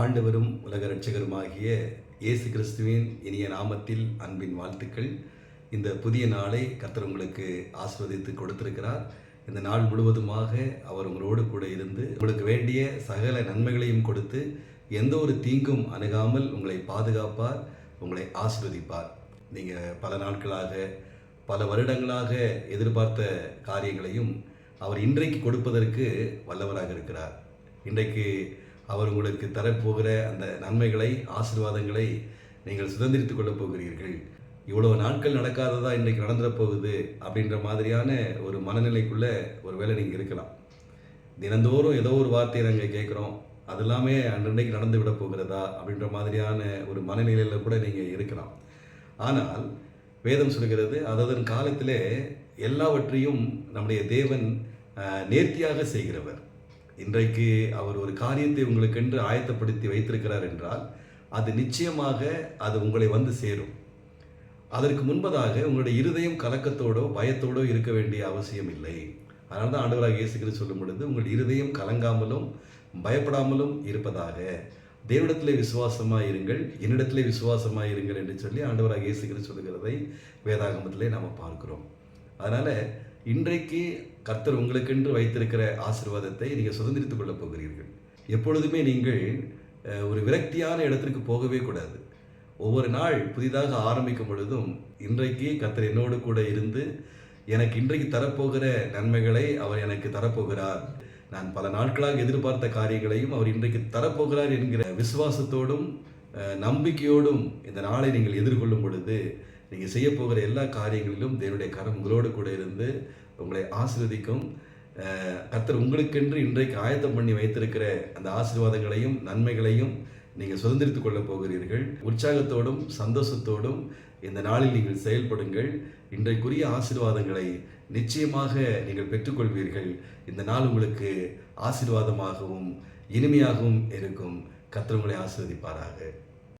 ஆண்டவரும் உலக ரட்சகருமாகிய இயேசு கிறிஸ்துவின் இனிய நாமத்தில் அன்பின் வாழ்த்துக்கள். இந்த புதிய நாளை கர்த்தர் உங்களுக்கு ஆஸ்வதித்து கொடுத்திருக்கிறார். இந்த நாள் முழுவதுமாக அவர் உங்களோடு கூட இருந்து உங்களுக்கு வேண்டிய சகல நன்மைகளையும் கொடுத்து எந்த ஒரு தீங்கும் அணுகாமல் உங்களை பாதுகாப்பார் உங்களை ஆஸ்வதிப்பார் நீங்கள் பல நாட்களாக பல வருடங்களாக எதிர்பார்த்த காரியங்களையும் அவர் இன்றைக்கு கொடுப்பதற்கு வல்லவராக இருக்கிறார். இன்றைக்கு அவர் உங்களுக்கு தரப்போகிற அந்த நன்மைகளை ஆசீர்வாதங்களை நீங்கள் சுதந்திரித்து கொள்ளப் போகிறீர்கள். இவ்வளவு நாட்கள் நடக்காததா இன்றைக்கு நடந்துட போகுது அப்படின்ற மாதிரியான ஒரு மனநிலைக்குள்ள ஒரு வேளை நீங்கள் இருக்கலாம். தினந்தோறும் ஏதோ ஒரு வார்த்தையை நாங்கள் கேட்குறோம் அது எல்லாமே அன்றைக்கு நடந்து விட போகிறதா அப்படின்ற மாதிரியான ஒரு மனநிலையில் கூட நீங்கள் இருக்கலாம். ஆனால் வேதம் சொல்கிறது அதன் காலத்திலே எல்லாவற்றையும் நம்முடைய தேவன் நேர்த்தியாக செய்கிறவர். இன்றைக்கு அவர் ஒரு காரியத்தை உங்களுக்கென்று ஆயத்தப்படுத்தி வைத்திருக்கிறார் என்றால் அது நிச்சயமாக அது உங்களை வந்து சேரும். அதற்கு முன்பதாக உங்களுடைய இருதயம் கலக்கத்தோடோ பயத்தோடோ இருக்க வேண்டிய அவசியம் இல்லை. அதனால தான் ஆண்டவராக இயேசுகிறது சொல்லும் பொழுது உங்கள் இருதயம் கலங்காமலும் பயப்படாமலும் இருப்பதாக. தேவனிடத்திலே விசுவாசமாக இருங்கள் என்னிடத்திலே விசுவாசமாக இருங்கள் என்று சொல்லி ஆண்டவராக இயேசுகிறது சொல்லுகிறதை வேதாகமத்திலே நாம் பார்க்கிறோம். அதனால் இன்றைக்கு கர்த்தர் உங்களுக்கென்று வைத்திருக்கிற ஆசீர்வாதத்தை நீங்கள் சுதந்திரித்துக் கொள்ளப் போகிறீர்கள். எப்பொழுதுமே நீங்கள் ஒரு விரக்தியான இடத்திற்கு போகவே கூடாது. ஒவ்வொரு நாள் புதிதாக ஆரம்பிக்கும் பொழுதும் இன்றைக்கு கர்த்தர் என்னோடு கூட இருந்து எனக்கு இன்றைக்கு தரப்போகிற நன்மைகளை அவர் எனக்கு தரப்போகிறார். நான் பல நாட்களாக எதிர்பார்த்த காரியங்களையும் அவர் இன்றைக்கு தரப்போகிறார் என்கிற விசுவாசத்தோடும் நம்பிக்கையோடும் இந்த நாளை நீங்கள் எதிர்கொள்ளும் பொழுது நீங்கள் செய்ய போகிற எல்லா காரியங்களிலும் தேவனுடைய கரம் உங்களோடு கூட இருந்து உங்களை ஆசிர்வதிக்கும். கத்தர் கர்த்தர் உங்களுக்கென்று இன்றைக்கு ஆயத்தம் பண்ணி வைத்திருக்கிற அந்த ஆசீர்வாதங்களையும் நன்மைகளையும் நீங்கள் சுதந்திரித்து கொள்ளப் போகிறீர்கள். உற்சாகத்தோடும் சந்தோஷத்தோடும் இந்த நாளில் நீங்கள் செயல்படுங்கள். இன்றைக்குரிய ஆசீர்வாதங்களை நிச்சயமாக நீங்கள் பெற்றுக்கொள்வீர்கள். இந்த நாள் உங்களுக்கு ஆசீர்வாதமாகவும் இனிமையாகவும் இருக்கும். கர்த்தர் உங்களை ஆசீர்வதிப்பாராக.